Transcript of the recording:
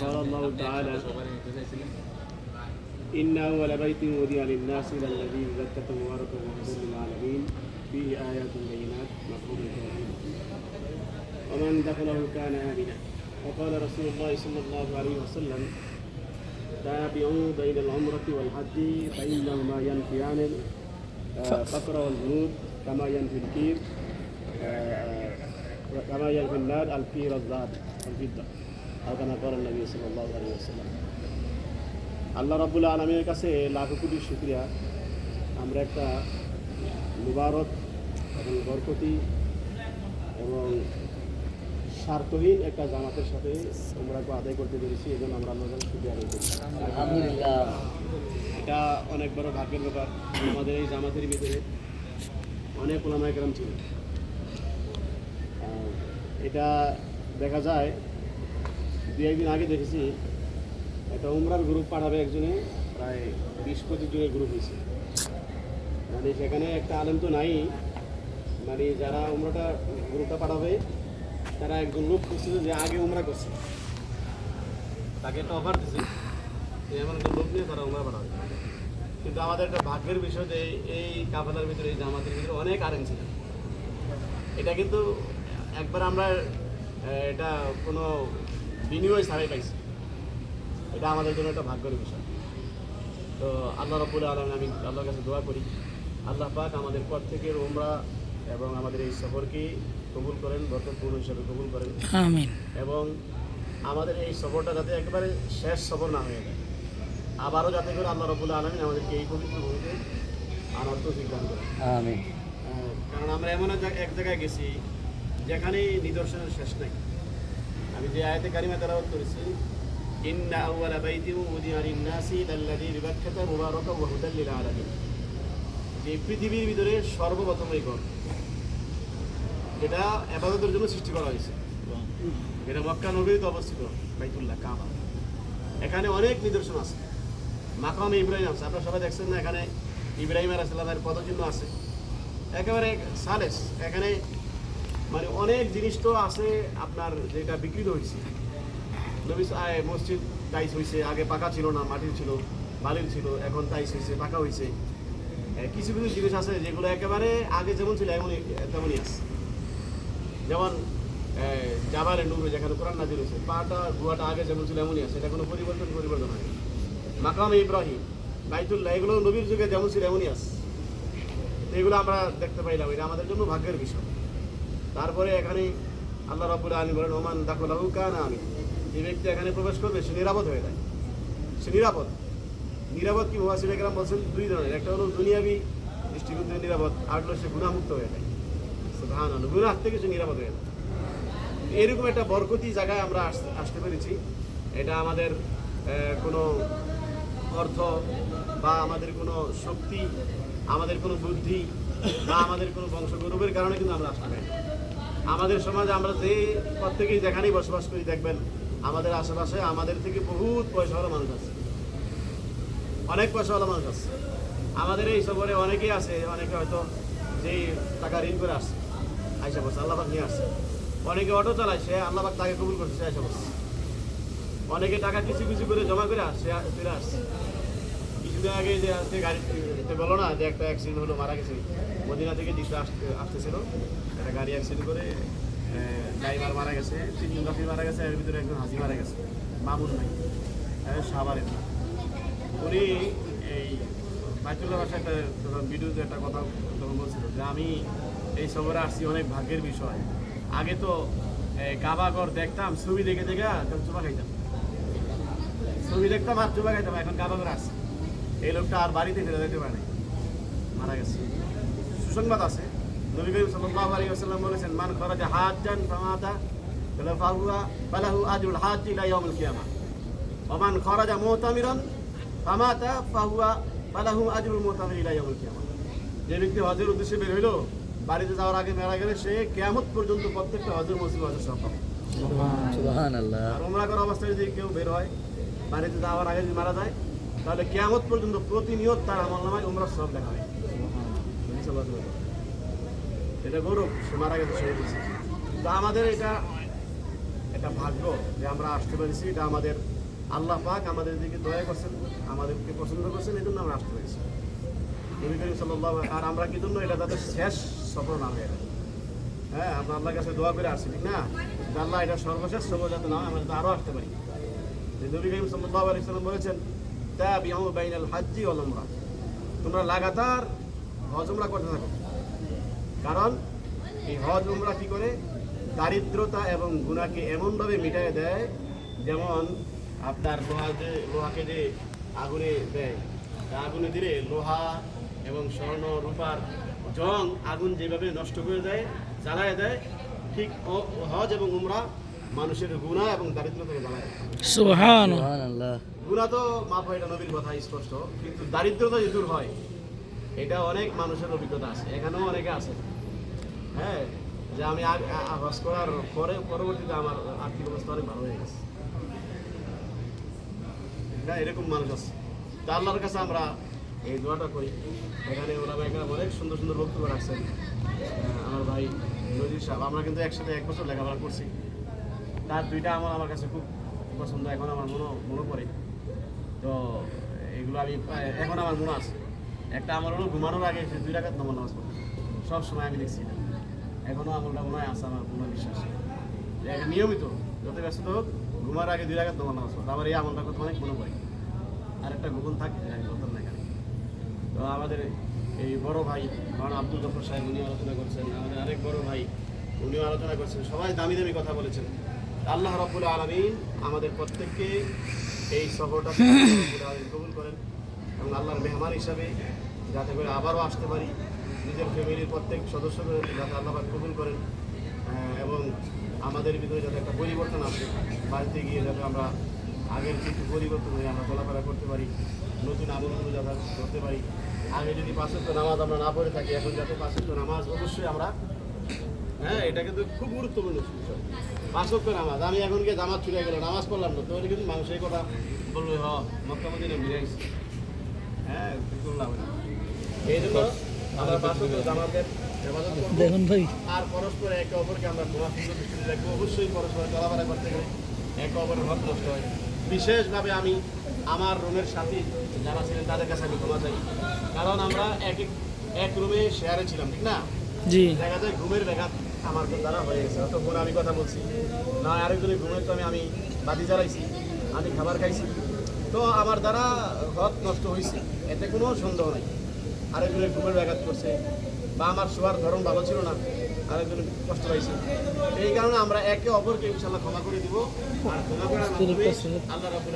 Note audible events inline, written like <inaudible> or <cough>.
قال الله تعالى إن أول بيت وضع للناس للذي ببكة مباركا وهدى للعالمين فيه آيات بينات مقبول إبراهيم ومن دخله كان آمنا. وقال رسول الله صلى الله عليه وسلم تابعوا بين العمرة والحج فإنهما ينفيان الفقر والذنوب كما ينفي الكير. آه، كما ينفي النار الكير الذهب الفضة أو كما قال النبي صلى الله عليه وسلم আল্লাহ রাবুল আলমীর কাছে লাখো কোটি শুক্রিয়া আমরা একটা মুবারক এবং বরকতি এবং স্বার্থহীন একটা জামাতের সাথে তোমরাকে আদায় করতে পেরেছি এই জন্য আমরা আল্লাহ শুক্রিয়া আদায় করি আলহামদুলিল্লাহ এটা অনেক বড় ভাগ্যের ব্যাপার আমাদের এই জামাতের ভিতরে অনেক ওলামায় গ্রাম ছিল আর এটা দেখা যায় দু একদিন আগে দেখেছি, একটা উমরার গ্রুপ পাঠাবে একজনে, প্রায় বিশ পঁচিশ জনের গ্রুপ হয়েছে। মানে সেখানে একটা আলেম তো নাই মানে যারা উমরাটা গ্রুপটা পাঠাবে, তারা একজন লোক করছিল যে আগে উমরা করছে। তাকে একটা অফার দিছে এমন একটা লোক নিয়ে তারা উমরা পাঠাবে। কিন্তু আমাদের একটা ভাগ্যের বিষয় যে এই কাফেলার ভিতরে, এই জামাতের ভিতরে অনেক আরেন ছিল এটা কিন্তু একবার আমরা এটা কোনো বিনিময় ছাড়াই পাইছি। এটা আমাদের জন্য একটা ভাগ্যের বিষয়। তো আল্লাহ রব্বুল আলম আমি আল্লাহর কাছে দোয়া করি। আল্লাহ পাক আমাদের পর থেকে ওমরা এবং আমাদের এই সফরকে কবুল করেন বরকতপূর্ণ হিসাবে কবুল করেন। এবং আমাদের এই সফরটা যাতে একেবারে শেষ সফর না হয়ে যায়। আবারও যাতে করে আল্লাহ রবুল্লা আলমিন আমাদেরকে এই পবিত্র ভূমিতে আনন্দ সিদ্ধান্ত করেন। কারণ আমরা এমন এক জায়গায় গেছি যেখানে নিদর্শনের শেষ নাই। আমি যে আয়াতে কারিমা তেলাওয়াত করেছি লিন-নাসি যে পৃথিবীর ভিতরে সর্বপ্রথম আবাদতের জন্য সৃষ্টি করা হয়েছে। এটা অবস্থিত এখানে অনেক নিদর্শন আছে। মাকাম ইব্রাহিম আছে। আপনারা সবাই দেখছেন না, এখানে ইব্রাহিম আলাইসাল্লামের পদচিহ্ন আছে। একেবারে সালেস। এখানে মানে অনেক জিনিস তো আছে আপনার যেটা বিকৃত হয়েছে। মসজিদ টাইস হয়েছে আগে পাকা ছিল না মাটির ছিল বালির ছিল এখন টাইস হয়েছে পাকা হয়েছে কিছু কিছু জিনিস আছে যেগুলো একেবারে আগে যেমন ছিল এমনই তেমনই আছে। যেমন এ, জাবালে যেখানে কোরআন নাজির হয়েছে পাটা গুহাটা আগে যেমন ছিল এমনই আছে। এটা কোনো পরিবর্তন পরিবর্তন হয়নি। মাকাম ইব্রাহিম বাইতুল্লাহ এগুলো নবীর যুগে যেমন ছিল এমনই আছে। এগুলো আমরা দেখতে পাইলাম এটা আমাদের জন্য ভাগ্যের বিষয়। তারপরে এখানে আল্লাহ রাবুল আলী বলেন, ওমান দাখলাহু কান আমি যে ব্যক্তি এখানে প্রবেশ করবে, সে নিরাপদ হয়ে যায়। সে নিরাপদ। নিরাপদ কি? মুহাসির একরাম বলছেন দুই ধরনের। একটা হলো দুনিয়াবি দৃষ্টিকোণ নিরাপদ, আর হলো সে গুণামুক্ত হয়ে যায়। সুবহান আল্লাহ গুনাহ থেকে সে নিরাপদ হয়ে যায়। এরকম একটা বরকতি জায়গায় আমরা আসতে পেরেছি। এটা আমাদের কোনো অর্থ বা আমাদের কোনো শক্তি, আমাদের কোনো বুদ্ধি বা আমাদের কোনো বংশগৌরবের কারণে কিন্তু আমরা আসতে পারি। আমাদের সমাজে আমরা যে প্রত্যেকেই যেখানেই বসবাস করি, দেখবেন আমাদের আশেপাশে আমাদের থেকে বহুত পয়সাওয়ালা মানুষ আছে। অনেক পয়সাওয়ালা মানুষ আছে। আমাদের এই সফরে অনেকেই আছে, অনেকে হয়তো যেই টাকা ঋণ করে আসছে, আইসা বসে আল্লাহবাক নিয়ে আসছে। অনেকে অটো চালায়, সে আল্লাহবাক তাকে কবুল করছে আইসা বসছে অনেকে টাকা কিছু কিছু করে জমা করে আসছে, ফিরে আসছে। কিছুদিন আগে যে আজকে গাড়িতে বলো না যে একটা অ্যাক্সিডেন্ট হলো, মারা গেছে। মদিনা থেকে দিকটা আসতে আসতেছিল। একটা গাড়ি অ্যাক্সিডেন্ট করে ড্রাইভার মারা গেছে, তিনজন বাকি মারা গেছে, এর ভিতরে একজন হাজি মারা গেছে। মামুন নাই সাবারের না উনি এই বাইতুল্লাহ বাসায় একটা ভিডিওতে একটা কথা তখন বলছিল যে, আমি এই সফরে আসছি অনেক ভাগ্যের বিষয়। আগে তো এই কাবাগর দেখতাম, ছবি দেখে দেখে তখন চুপা খাইতাম। ছবি দেখতাম আর চুপা খাইতাম, এখন কাবাগর আসছে। এই লোকটা আর বাড়িতে ফিরে যেতে পারে মারা গেছে। সুসংবাদ আছে। নবী করিম সাল্লাল্লাহু আলাইহি ওয়াসাল্লাম বলেছেন মান খরাজা হাজ্জান ফামাতা ফালা ফাহুয়া ফালাহু আজরুল হাজ্জ ইলা ইয়াউমিল কিয়ামা। ওয়া মান খরাজা মুতামিরান ফামাতা ফাহুয়া ফালাহু আজরুল মুতামির ইলা ইয়াউমিল কিয়ামা। যে ব্যক্তি হজের উদ্দেশ্যে বের হইল বাড়িতে যাওয়ার আগে মারা গেলে সে কিয়ামত পর্যন্ত প্রত্যেকটা হজের মসজিদ হজের সব পাবে। সুবহান আল্লাহ আর ওমরা করার অবস্থায় যদি কেউ বের হয় বাড়িতে যাওয়ার আগে যদি মারা যায় তাহলে কেয়ামত পর্যন্ত প্রতিনিয়ত তার আমল নামায় ওমরা সব দেখা হয়। এটা গৌরব, সে মারা গেছে সে। তা আমাদের এটা একটা ভাগ্য যে আমরা আসতে পেরেছি। এটা আমাদের আল্লাহ পাক আমাদের দিকে দয়া করছেন, আমাদেরকে পছন্দ করছেন, এই জন্য আমরা আসতে পেরেছি। নবী করিম আলাইহি- আর আমরা কি জন্য এটা তাদের শেষ সফর না হয়ে। হ্যাঁ আমরা আল্লাহর কাছে দোয়া করে আসছি, ঠিক না? আল্লাহ এটা সর্বশেষ সফর যাতে না আমরা আরও আসতে পারি। নবী করিম সাল্লাল্লাহু আলাইহি সাল্লাম বলেছেন তাবিউ বাইনাল হাজ্জি ওয়াল উমরা। তোমরা লাগাতার হজ উমরা করতে থাকো। কারণ এই হজ উমরা কি করে? দারিদ্রতা এবং গুণাকে এমনভাবে মিটাই দেয় যেমন আপনার লোহা যে লোহাকে যে আগুনে দেয় তা আগুনে দিলে লোহা এবং স্বর্ণ রূপার জং আগুন যেভাবে নষ্ট করে দেয় জ্বালায় দেয় ঠিক ও- হজ এবং উমরা মানুষের গুণা এবং দারিদ্রতাকে জ্বালায় গুণা তো মাপ হয়, এটা নবীর কথা, স্পষ্ট। কিন্তু দারিদ্রতা যে দূর হয়, এটা অনেক মানুষের অভিজ্ঞতা আছে, এখানেও অনেকে আছে। হ্যাঁ যে আমি আগ- আ- আ- হজ করার পরে, পরবর্তীতে আমার আর্থিক অবস্থা অনেক ভালো হয়ে গেছে। না, এরকম মানুষ আছে। তা আল্লাহর কাছে আমরা এই দোয়াটা করি। এখানে ওরা এখানে অনেক সুন্দর সুন্দর বক্তব্য রাখছেন। আমার ভাই নজির সাহেব, আমরা কিন্তু একসাথে এক বছর লেখাপড়া করছি। তার দুইটা আমার আমার কাছে খুব পছন্দ, এখন আমার মনে মনে পড়ে। তো এগুলো আমি এখন আমার মনে আছে। একটা আমার হলো ঘুমানোর আগে সে দুই রাখাত নমন নামাজ সব সময় আমি দেখছি এটা। এখনও আমলটা মনে হয় আছে আমার, মনে বিশ্বাস। নিয়মিত যত ব্যস্ত হোক, ঘুমার আগে দুই রাখাত নমন নামাজ পড়ে। আমার এই আমলটা কথা অনেক মনে পড়ে। আর একটা গোপন থাকে আমি বলতাম না এখানে। তো আমাদের এই বড় ভাই কারণ আব্দুল গফর সাহেব উনি আলোচনা করছেন। আমাদের আরেক বড় ভাই, উনিও আলোচনা করছেন। সবাই দামি দামি কথা বলেছেন। আল্লাহ রব্বুল আলমিন আমাদের প্রত্যেককে এই সফরটা <laughs> কবুল করেন এবং আল্লাহর মেহমান হিসাবে যাতে করে আবারও আসতে পারি নিজের ফ্যামিলির প্রত্যেক সদস্যকে যাতে আল্লাহ কবুল করেন এবং আমাদের ভিতরে যাতে একটা পরিবর্তন আসে বাড়িতে গিয়ে যাতে আমরা আগের কিছু পরিবর্তন হয়ে আমরা চলাফেরা করতে পারি নতুন আমলগুলো যাতে করতে পারি। আগে যদি পাঁচত্ব নামাজ আমরা না পড়ে থাকি এখন যাতে পাঁচত্ব নামাজ অবশ্যই আমরা হ্যাঁ এটা কিন্তু খুব গুরুত্বপূর্ণ। পাঁচক্য নামাজ। আমি এখন গিয়ে জামাত ছুটে গেল নামাজ পড়লাম না। কিন্তু কথা বলবে হ মিলাইছি হ্যাঁ নেই। এই জন্য আমরা জামাতের দেখুন ভাই। আর পরস্পর একে অপরকে আমরা অবশ্যই পরস্পর চলাফেরা করতে গেলে একে অপরের হক নষ্ট হয়। বিশেষভাবে আমি আমার রুমের সাথী যারা ছিলেন তাদের কাছে আমি ক্ষমা চাই। কারণ আমরা এক এক এক রুমে শেয়ারে ছিলাম ঠিক না? জি। দেখা যায় ঘুমের ব্যাঘাত। আমার দ্বারা হয়ে গেছে। অত ফোন আমি কথা বলছি। না আরেকজনের ঘুমের তো আমি আমি বাদি জ্বালাইছি আমি খাবার খাইছি। তো আমার দ্বারা হক নষ্ট হয়েছে এতে কোনো সন্দেহ নাই। আরেকজনের ঘুমের ব্যাঘাত করছে বা আমার শোয়ার ধরন ভালো ছিল না আরেকজন কষ্ট পাইছে। এই কারণে আমরা একে অপরকে ইনশাল্লাহ ক্ষমা করে দিব। আর ক্ষমা করার আল্লাহ